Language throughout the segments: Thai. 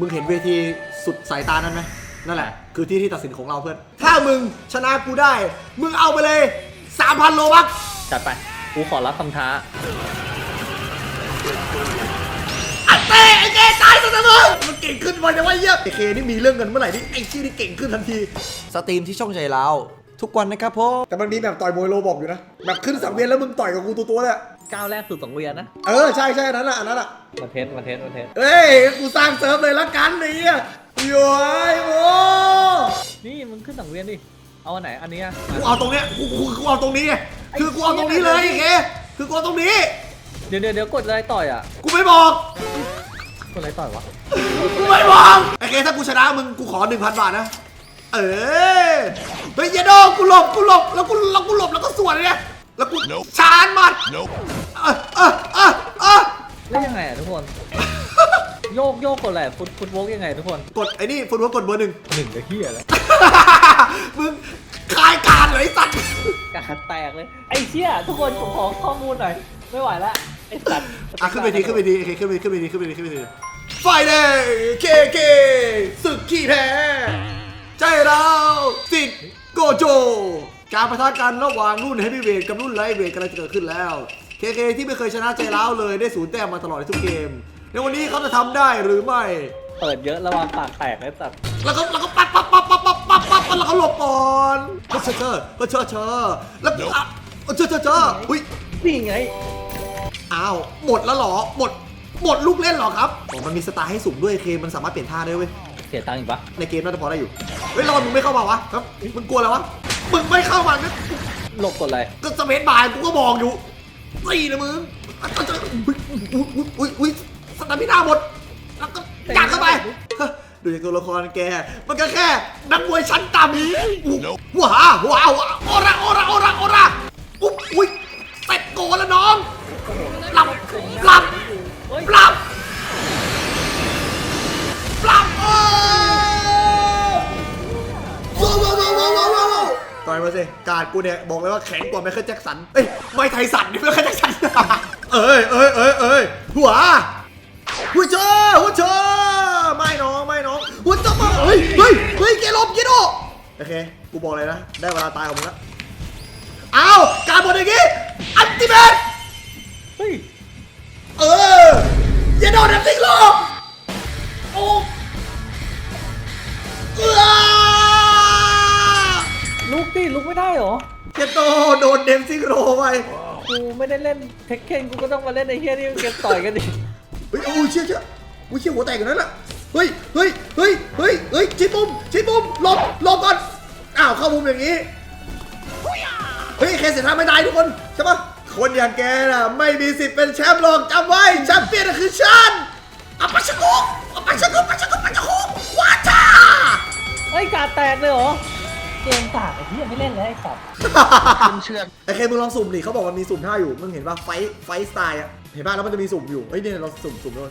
มึงเห็นเวทีสุดสายตานั้นไหมนั่นแหละ คือที่ที่ตัดสินของเราเพื่อน ถ้ามึงชนะกูได้ มึงเอาไปเลย 3,000 โลบักจัดไป กูขอรับคำท้า อันเต้ไอ้เจตายซะนะมึงมันเก่งขึ้นวันยังว่าเยี่ยไอ้เคนี่มีเรื่องเงินเมื่อไหร่นี่ไอ้ชี้นี่เก่งขึ้นทันที สตรีมที่ช่องใจเราทุกวันนะครับพ่อแต่มันมีแบบต่อยมวยโลบอกอยู่นะ แบบขึ้นสังเวียนแล้วมึงต่อยกับกูตัวตัวๆเลย ก้าวแรกสู่สังเวียนนะเออใช่ใช่อันนั้นแหละอันนั้นแหละมาเทสมาเทสมาเทสเอ้ยกูสร้างเซิร์ฟเลยละกันไอ้เหี้ยโย้ยโว้นี่มึงขึ้นสังเวียนดิเอาอันไหนอันนี้อะกูเอาตรงเนี้ยกูกูกูเอาตรงนี้ไงคือกูเอาตรงนี้เลยไอ้เคคือกูเอาตรงนี้ เดี๋ยวเดี๋ยวเดี๋ยวกดอะไรต่อยอะกูไม่บอก กดอะไรต่อยวะกูไม่บอกไอ้เคถ้ากูชนะมึงกูขอ1,000บาทนะ เออเฮ้ยเยโดกูหลบกูหลบแล้วกูแล้วกูหลบแล้วก็สวนเนี่ย แล้วกูชาร์จมันเออเออเออเออเล่นยังไงอะทุกคน โยกโยกกดอะไรฟุตฟุตโวกยังไงทุกคนกดไอ้นี่ฟุตบอลกดเบอร์หนึ่ง หนึ่งกับเฮียแล้วมึงคายการเลยไอ้สัตว์ กาดแตกเลย ไอ้เชี่ยทุกคนผมขอข้อมูลหน่อย ไม่ไหวละไอ้สัตว์อะขึ้นไปทีขึ้นไปทีโอเคขึ้นไปขึ้นไปทีขึ้นไปทีขึ้นไปทีไฟเดย์เคเคศึ การประทะกันระหว่างรุ่นเฮฟวีเวทกับรุ่นไลท์เวทกำลังจะเกิดขึ้นแล้วเคเคที่ไม่เคยชนะใจร้าวเลยได้ศูนย์แต้มมาตลอดในทุกเกม ในวันนี้เขาจะทำได้หรือไม่ เปิดเยอะระวังปากแตกนะสัตว์แล้วก็แล้วก็ปั๊บปั๊บปั๊บปั๊บปั๊บปั๊บปั๊บแล้วเขาหลบก่อนเฮ้เชอเชอเฮ้ยเชอเชอแล้วก็อะเชอเชอเชออุ้ยนี่ไง อ้าวหมดแล้วหรอหมดหมดลูกเล่นหรอครับมันมีสไตล์ให้สูงด้วยเคมันสามารถเปลี่ยนท่าได้เว้ยเสียตังค์อีกปะในเกมน่าจะพอได้อยู่เฮ้ยรอนมึงไม่เข้ามาวะครับมึงกลัวอะไรวะ มึงไม่เข้ามาเนี่ยหลบกดอะไรก็สเปซบายกูก็มองอยู่สี่นะมึงอะจะอุ้ยอุ้ยอุ้ยอุ้ยอุ้ยสตาร์พินาหมดแล้วก็ยัดเข้าไปเฮ้ยดูจากตัวละครแก มันก็แค่ นักมวยชั้นต่ำว้าวว้าวว้าวโอระโอระโอระโอระาสิการดกูเนี่ยบอกเลยว่าแข็งกว่าไมเคิลแจ็คสัน เอ้ยไม่ไทสันนี่ไมเคิลแจ็คสัน เอ้ยเอ้ยเอ้ยเอ้ยหัวหัวเจอหัวเจอไม่น้องไม่น้องหัวเจอมาเฮ้ยเฮ้ยเฮ้ยเกลบเกโดโอเคกูบอกเลยนะได้เวลาตายของมึงแล้วอ้าวการหมดอย่างงี้อันติเมตเฮ้ยเอออย่าโดนน้ำสิงโลกโอ้เออ ลุกดิลุกไม่ได้เหรอเจโตโดนเดมซิงโรไปกูไม่ได้เล่นเทคเคนกูก็ต้องมาเล่นไอ้เฮียนี่เกมต่อยกันดิเฮ้ยโอ้ยเชี่ยเชี่ยอุ้ยเชี่ยหัวแตกอยู่นั่นแหละเฮ้ยเฮ้ยเฮ้ยเฮ้ยเฮ้ยชิดมุมชิดมุมหลบหลบก่อนอ้าวเข้ามุมอย่างนี้เฮ้ยแค่เสียท่าไม่ได้ทุกคนใช่ปะคนอย่างแกน่ะไม่มีสิทธิ์เป็นแชมป์หรอกจำไว้แชมเปี้ยนน่ะคือฉันอัปปะชะกุกอัปปะชะกุกอัปปะชะกุกอัปปะชะกุกว้าจ้าเฮ้ยกาดแตกเลยเหรอ เกมตากไอ้เฮียไม่เล่นแล้วไอ้สัตว์เชือกไอ้เคมึงลองสุ่มดิเขาบอกมันมีสุ่มท่าอยู่ มึงเห็นป่ะไฟไฟสไตล์อะเห็นป่ะแล้วมันจะมีสุ่มอยู่ เฮ้ยเนี่ยเราสุ่มสุ่มด้วย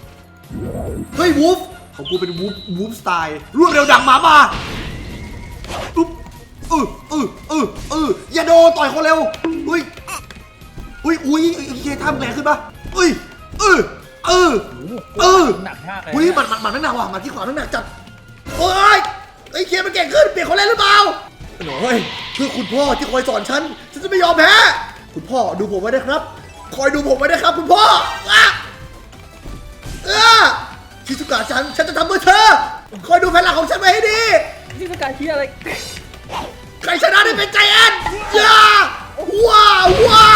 เฮ้ยวูฟของกูเป็นวูฟวูฟสไตล์รวดเร็วดังหมามาอุ๊บเออเออเออเอออย่าโดนต่อยเขาเร็วอุ้ยอุ้ยอุ้ยไอ้เคทำแรงขึ้นป่ะอุ้ยเออเออเออหนักมากเลยอุ้ยมันมันมันไม่หนักว่ะมันที่ขวาไม่หนักจัดโอ้ยไอ้เคมันเก่งขึ้นเปลี่ยนคนเล่นหรือ เปล่าโอ้ยเพื่อคุณพ่อที่คอยสอนฉัน ฉันจะไม่ยอมแพ้ คุณพ่อดูผมไว้นะครับ คอยดูผมไว้นะครับ คุณพ่ออะเออชิซุกะฉัน ฉันจะทำเพื่อเธอ คอยดูแผนหลังของฉันไว้ให้ดี นี่คือการเฮียอะไร ใครชนะได้เป็นใจแอนย่าว้าวว้า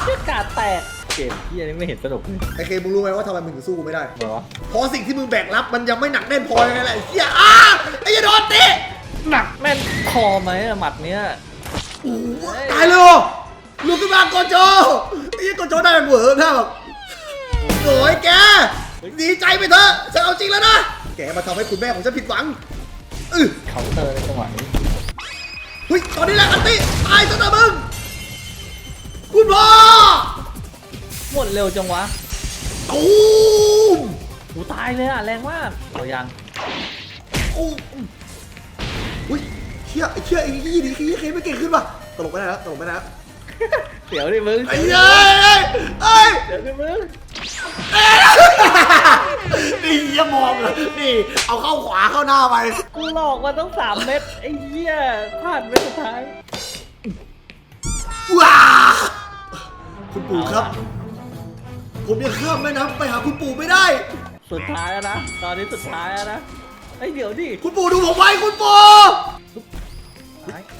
เชี่ยกาดแตกเกมเฮียนี่ไม่เห็นสนุกเลยไอเคมึงรู้ไหมว่าทำไมมึงถึงสู้กูไม่ได้ เหรอเพราะสิ่งที่มึงแบกรับมันยังไม่หนักแน่นพอยังไงแหละไอ้เฮียอ้าไอ้ยาโดนตี หนักแม่นคอไหมอะหมัดเนี้ยโอ้โหตายเลยเหรอลุกขึ้นมาโกโจไอ้เหี้ยโกโจได้เหวอหน้าแบบโอ้ยแกดีใจไปเถอะฉันเอาจริงแล้วนะ แกมาทำให้คุณแม่ของฉันผิดหวังเออเคาน์เตอร์ในจังหวะนี้เฮ้ยตอนนี้แหละอันติตายซะนะมึงคุณพ่อหมดเร็วจังวะตูม กูตายเลยอะแรงมากเอายัง โอ้ อุ้ยเชี่ยไอ้เชี่ยไอ้ยี่ดีขี้เคไม่เก่งขึ้นป่ะตลกไม่ได้แล้วตลกไม่ได้แล้วเดี๋ยวดิมึงไอ้เย้ยเอ้ยเดี๋ยวดิมึงเอ้ยนี่อย่ามองเลยนี่ เอาเข้าขวาเข้าหน้าไปกูหลอกมาต้องสามเม็ดไอ้เหี้ยพลาดเม็ดสุดท้ายว้าคุณปู่ครับ ผมยังข้ามแม่น้ำไปหาคุณปู่ไม่ได้ สุดท้ายแล้วนะ ตอนนี้สุดท้ายแล้วนะ ไอ้ยเดี๋ยวดิคุณปู่ดูผมไว้คุณปู่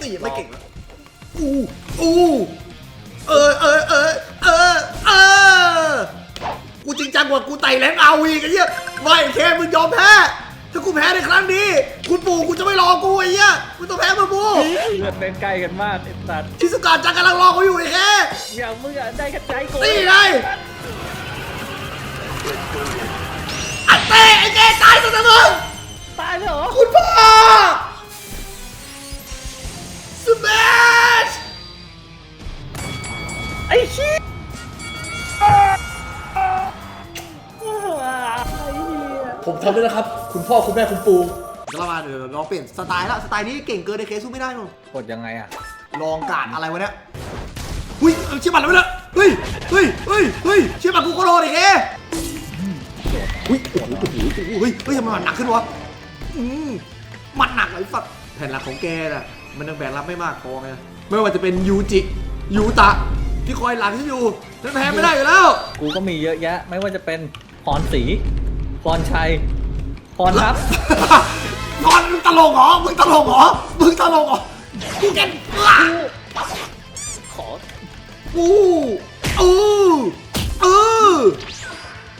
นี่ไม่เก่งแล้วอู้อู้เออเออเออเออเออกูจริงจังกว่ากูไต่แรงเอาอีกไอ้เหี้ยไม่แค่มึงยอมแพ้ถ้ากูแพ้ในครั้งนี้ คุณปู่กูจะไม่รอกูไอ้เหี้ยกูต้องแพ้มาบูเลือดเป็นใกล้กันมากไอ้สัตว์ชิสุกะจังกำลังรอเขาอยู่ไอ้แค่อย่างมึงอะได้กระจายกูนี่ไงอันเต้ไอ้แกตายซะนะมึงายเลยเหรอ คุณพ่อสแมชไอ้ชี้ไอ้เหี้ยผมทำได้แล้วครับ คุณพ่อคุณแม่คุณปู่เรามาเดี๋ยวลองเปลี่ยนสไตล์ละสไตล์นี้เก่งเกินในเคสู้ไม่ได้หรอกกดยังไงอะลองการอะไรวะเนี่ยหุ้ยเอาเชี่ยบัตรแล้วไปเลยเฮ้ยเฮ้ยเฮ้ยเฮ้ยเชี่ยบัตรกูก็รอดิเคหุ้ยโอ้โหโอ้โหโอ้โหเฮ้ยเฮ้ยทำไมมันหนักขึ้นวะ อืมมันหนักเลยสัตว์แผ่นหลักของแกน่ะ มันยังแบกรับไม่มากพอไงไม่ว่าจะเป็นยูจิยูตะที่คอยหลังฉันอยู่ฉันแพ้ไม่ได้อยู่แล้ว กูก็มีเยอะแยะ ไม่ว่าจะเป็นพรสีพรชัยพรทัพนอนมึงตลกเหรอ มึงตลกเหรอ มึงตลกเหรอ กูแกนว้าขออู้อู้อู้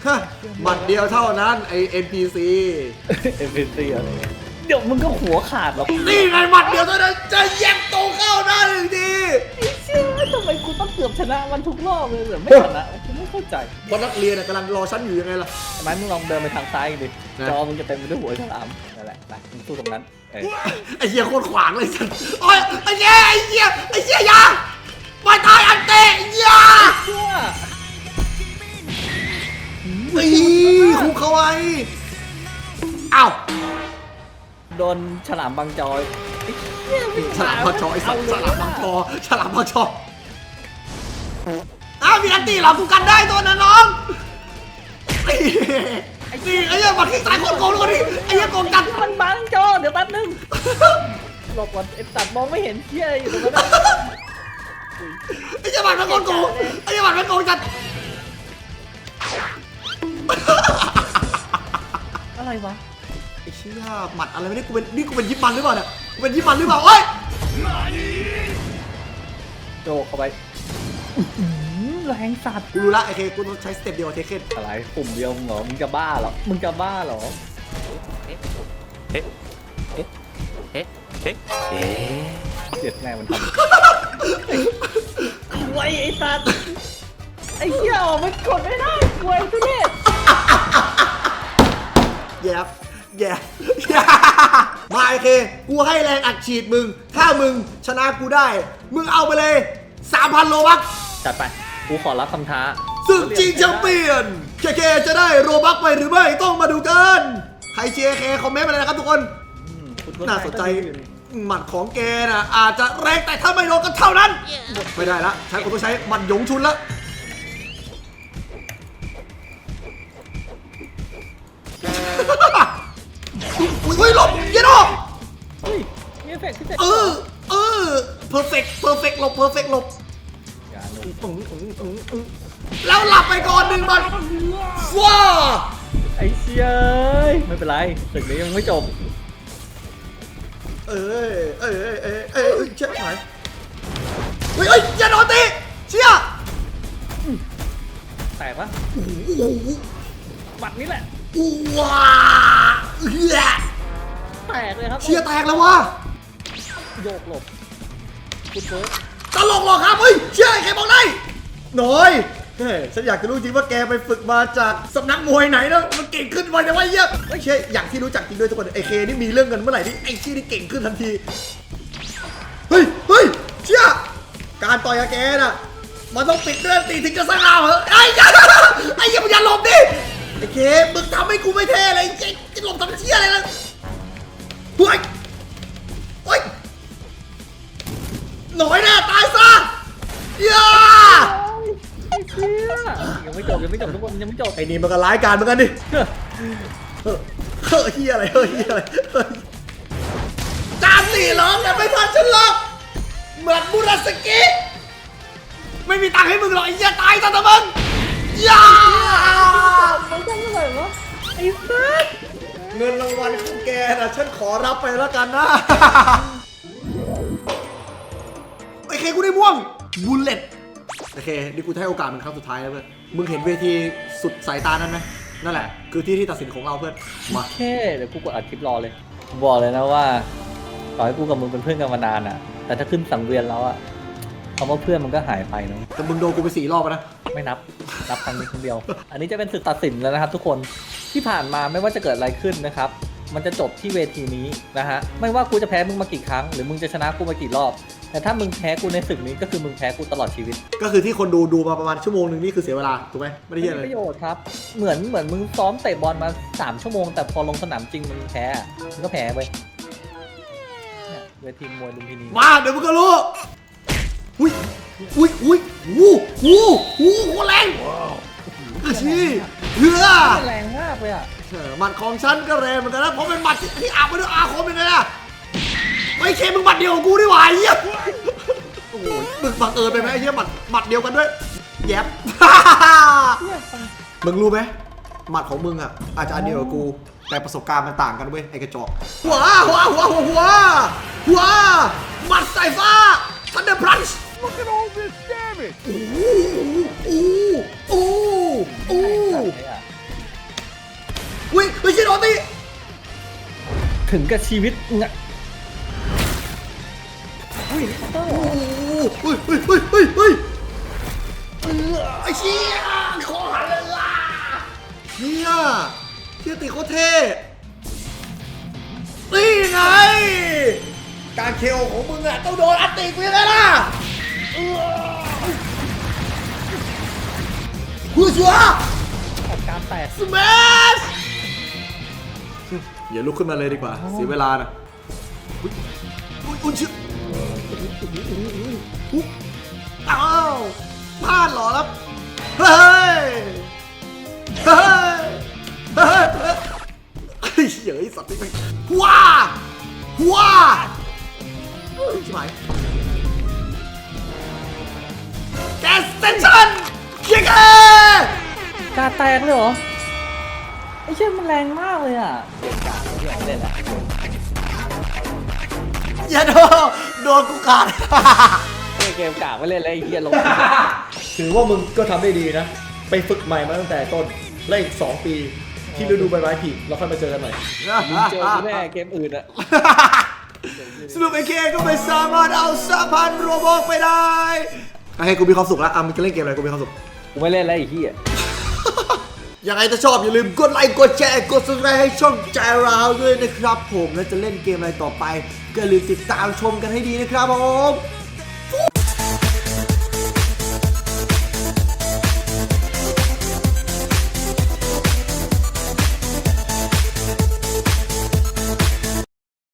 ฮะหมัดเดียวเท่านั้นไอ NPC เอ็มพีซีอะไรเนี่ยเดี๋ยวมึงก็หัวขาดหรอกนี่ไงหมัดเดียวเท่านั้นจะแยกโตเข้าได้หนึ่งทีเชื่อทำไมกูต้องเกือบชนะมันทุกรอบเลยเหรอไม่ชนะกูไม่เข้าใจเพราะนักเรียนน่ะกำลังรอฉันอยู่ยังไงล่ะทำไมมึงลองเดินไปทางซ้ายดินะจอมึงจะเต็มไปด้วยหัวฉลามนั่นแหละไปมึงสู้ตรงนั้นเออไอ้เหี้ยโคตรขวางเลยสัสโอ้ยไอ้เหี้ยไอ้เหี้ยไอ้เหี้ยอยาไม่ตายอันเตะอยาเชื่อ นี่คุกเข้าไว้อ้าวโดนฉลามบางจอยไอ้เหี้ยไม่ฉลามบางชอไอ้สัตว์ฉลามบางชอฉลามบางชออ้าวมีอันตีเหรอกูกันได้ตัวนะน้องไอ้ไอ้นี่ไอ้เหี้ยมันที่สายโคตรโกงเลยคนนี้ไอ้เหี้ยโกงจัดมันบังจอเดี๋ยวแป๊บนึงหลบก่อนไอ้ตัดมองไม่เห็นเหี้ยอยู่ตรงนั้นไอ้เหี้ยมันเป็นคนโกงไอ้เหี้ยมันเป็นโกงจัด อะไรวะไอ้เชี่ยหมัดอะไรไม่ได้กูเป็นนี่กูเป็นยิปมันหรือเปล่าเนี่ยกูเป็นยิปมันหรือเปล่าโอ้ยโจกเข้าไปอื้อหือแรงสัตว์กูรู้ละไอ้เคกูต้องใช้สเต็ปเดียวกับเทคเคนอะไรปุ่มเดียวมึงเหรอมึงจะบ้าเหรอมึงจะบ้าเหรอเอ๊ะเอ๊ะเอ๊ะเอ๊ะเอ๊ะเจ็ดแม่มันทำไว้ไอ้สัตว์ไอ้เหี้ยออกมันกดไม่ได้ไว้ทุเรศ แย่แย่แย่มาไอ้เค กูให้แรงอัดฉีดมึง ถ้ามึงชนะกูได้ มึงเอาไปเลย 3,000 โลบักจัดไป กูขอรับคำท้าซึ่งจริงแชมเปี้ยน เคเคจะได้โรบักไปหรือไม่ต้องมาดูกัน ใครเชียร์เคคอมเมนต์มาเลยนะครับทุกคนอืมคุณก็น่าสนใจได้ก็ดีอยู่หมัดของแกน่ะอาจจะแรงแต่ถ้าไม่โดนก็เท่านั้น ไม่ได้ละใช้ผมต้องใช้หมัดหยงชุนละ อุ้ยหลบเย็นออกเฮ้ยมีเอฟเฟกต์พิเศษเออเออเพอร์เฟกต์เพอร์เฟกต์หลบเพอร์เฟกต์หลบแล้วหลับไปก่อนหนึ่งมันว้าไอ้เชี่ยไม่เป็นไรศึกนี้ยังไม่จบ เอ้ยเอ้ยเออเออเชี่ยหายเฮ้ยเฮ้ยอย่าโดนตีเชี่ยแตกปะโอ้โหหมัดนี้แหละ ว้าเฮียแตกเลยครับเชียร์แตกแล้ววะโยกหลบคุณเฟิร์สตลกหรอครับเฮ้ยเชียร์ไอ้ใครบอกได้น้อยเฮ้ยฉันอยากจะรู้จริงว่าแกไปฝึกมาจากสำนักมวยไหนนะมันเก่งขึ้นมาแต่ว่าเหี้ยไม่ใช่อย่างที่รู้จักจริงด้วยทุกคนไอเคนี่มีเรื่องเงินเมื่อไหร่นี่ไอชี่นี่เก่งขึ้นทันทีเฮ้ยเฮ้ยเชียร์การต่อยกับแกน่ะมันต้องปิดเรื่องตีถึงจะสง่าเหรอไอ้ยาไอ้เหี้ยมึงอย่าหลบดิ ไอเคมึงทำให้กูไม่เท่เลยไอ้จะหลบทำเชี่ยอะไรล่ะเฮ้ยเฮ้ยหน่อยแน่ตายซะย่าไอ้เชี่ยยังไม่จบยังไม่จบทุกคนยังไม่จบไอ้นี่มันก็ร้ายการเหมือนกันดิเฮ้ยเฮ้อเฮ้อเฮียอะไรเฮ้อเฮียอะไรเฮ้ยจานสี่ร้องแต่ไม่ทันฉันหรอกเหมือนบุรสกิไม่มีตังค์ให้มึงหรอกไอ้เหี้ยตายซะแต่มึงย่า เงินรางวัลของแกนะฉันขอรับไปแล้วกันนะไอ้เคกูได้ม่วงบุลเลตโอเคนี่กูจะให้โอกาสมึงครั้งสุดท้ายแล้วเพื่อนมึงเห็นเวทีสุดสายตานั้นไหมนั่นแหละ คือที่ที่ตัดสินของเราเพื่อนมาแค่เดี๋ยวกูกดอัดคลิปรอเลยกูบอกเลยนะว่าต่อให้กูกับมึงเป็นเพื่อนกันมานานอะ แต่ถ้าขึ้นสังเวียนแล้วอะคำว่าเพื่อนมันก็หายไปเนอะแต่มึงโดนกูไปสี่รอบแล้วนะไม่นับนับครั้งนี้ครั้งเดียว อันนี้จะเป็นศึกตัดสินแล้วนะครับทุกคน ที่ผ่านมาไม่ว่าจะเกิดอะไรขึ้นนะครับ มันจะจบที่เวทีนี้นะฮะ ไม่ว่ากูจะแพ้มึงมากี่ครั้ง หรือมึงจะชนะกูมากี่รอบ แต่ถ้ามึงแพ้กูในศึกนี้ก็คือมึงแพ้กูตลอดชีวิต ก็คือที่คนดูดูมาประมาณชั่วโมงหนึ่งนี่คือเสียเวลาถูกไหมไม่ได้ไม่เหี้ยมีอะไรประโยชน์ครับ เหมือนเหมือนมึงซ้อมเตะบอลมา 3 ชั่วโมง แต่พอลงสนามจริงมึงแพ้อะมึงก็แพ้ไปเนี่ยเวทีมวยลุมพินีมาเดี๋ยวมึงก็รู้อุ้ยอุ้ยอุ้ยวู้วู้วู้โคตรแรงกระชี้ เฮือมันแรงมากเลยอะเออหมัดของฉันก็แรงเหมือนกันนะเพราะเป็นหมัดที่ที่อาบมาด้วยอาคมยังไงล่ะไม่เคมึงหมัดเดียวกับกูดีกว่าไอ้เหี้ยโอ้โหมึงบังเอิญไปไหมไอ้เหี้ยหมัดหมัดเดียวกันด้วยแยบ มึงรู้ไหมหมัดของมึงอะอาจจะอันเดียวกับกู แต่ประสบการณ์มันต่างกันเว้ยไอ้กระจอกหัวหัวหัวหัวหัวหัวหมัดสายฟ้าทันเดอร์พลันช์ Look at all this damage! โอ้โหโอ้โหโอ้โหเนี่ยอุ้ยไม่ใช่โดนตีถึงกับชีวิตงะอุ้ยโต้โอ้โหเฮ้ยเฮ้ยเฮ้ยเฮ้ยเฮ้ยเออไอ้เชี่ยคอหันเลยล่ะเชี่ยเชี่ยตีโคตรเท่นี่ไง การเคโอของมึงอะต้องโดนอัตติกูยังไงล่ะเออผู้ชัว ออกการแตก สมัช อย่าลุกขึ้นมาเลยดีกว่า เสียเวลานะอุ๊ยอุ๊ยชิอุ๊ยอ้าวพลาดเหรอครับ เฮ้ย เฮ้ย เฮ้ยเฮ้ยเฮ้ยสัตว์นี่ไปว้าว้าเฮ้ยชิบหายแกสเตชันเคียร์กาแตกเลยเหรอ เชี่ยมันแรงมากเลยอะเก่งกาจเรื่องเล่นอะอย่าโดนโดนกูขาดเฮ้ยเกมกากไม่เล่นเลยไอ้เหี้ยลงถือว่ามึงก็ทำได้ดีนะ ไปฝึกใหม่มาตั้งแต่ต้นและอีก2ปี ที่ฤดูใบไม้ผลิเราค่อยมาเจอกันใหม่ มึงเจอกูแน่เกมอื่นอะสรุปไอ้เคก็ไม่สามารถเอาสาพันโรบอกไปได้โอเคกูมีความสุขแล้วอะมึงจะเล่นเกมอะไรกูมีความสุข กูไม่เล่นแล้วไอ้เหี้ย ยังไงถ้าชอบอย่าลืมกดไลค์กดแชร์กด subscribe ให้ช่องใจเราด้วยนะครับ ผมแล้วจะเล่นเกมอะไรต่อไปก็อย่าลืมติดตามชมกันให้ดีนะครับผม